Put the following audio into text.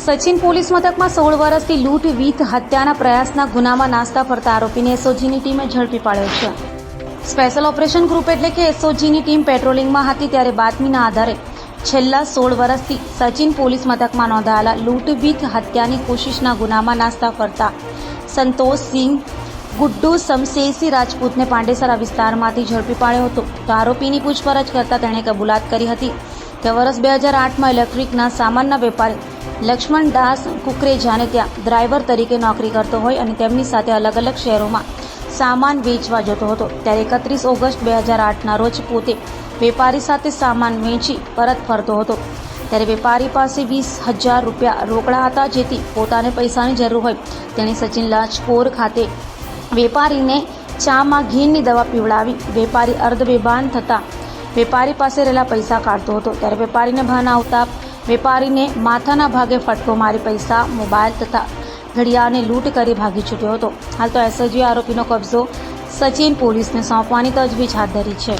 Sachin police મથકમાં સોળ વર્ષથી લૂંટ વીત હત્યાના પ્રયાસના ગુનામાં નાસ્તા ફરતા આરોપીને એસઓજીની ટીમે ઝડપી પાડ્યો છે. સ્પેશિયલ ઓપરેશન ગ્રુપ એટલે કે એસઓજીની ટીમ પેટ્રોલિંગમાં હતી ત્યારે બાતમીના આધારે છેલ્લા સોળ વર્ષથી સચિન પોલીસ મથકમાં નોંધાયેલા લૂંટ વીથ હત્યાની કોશિશના ગુનામાં નાસ્તા ફરતા સંતોષ સિંહ, ગુડ્ડુ સમસેસી રાજપૂતને પાંડેસરા વિસ્તારમાંથી ઝડપી પાડ્યો હતો. તો આરોપીની પૂછપરછ કરતા તેણે કબૂલાત કરી હતી કે વર્ષ બે હજાર આઠમાં ઇલેક્ટ્રિકના સામાનના વેપારી લક્ષ્મણ દાસ કુકરેજાને ત્યાં ડ્રાઈવર તરીકે નોકરી કરતો હોય અને તેમની સાથે અલગ અલગ શહેરોમાં સામાન વેચવા જતો હતો. ત્યારે એકત્રીસ ઓગસ્ટ બે હજાર આઠના રોજ પોતે વેપારી સાથે સામાન વેચી પરત ફરતો હતો. ત્યારે વેપારી પાસે વીસ હજાર રૂપિયા રોકડા હતા જેથી પોતાને પૈસાની જરૂર હોય. તેણે સચિન લાજપોર ખાતે વેપારીને ચામાં ઘીની દવા પીવડાવી. વેપારી અર્ધ બેભાન થતાં વેપારી પાસે રહેલા પૈસા કાઢતો હતો. ત્યારે વેપારીને ભાન આવતા વેપારીને માથાના ભાગે ફટકો મારી પૈસા, મોબાઈલ તથા ઘડિયાળને લૂંટ કરી ભાગી છૂટ્યો હતો. હાલ તો એસઓજી આરોપીનો કબજો સચિન પોલીસને સોંપવાની તજવીજ હાથ ધરી છે.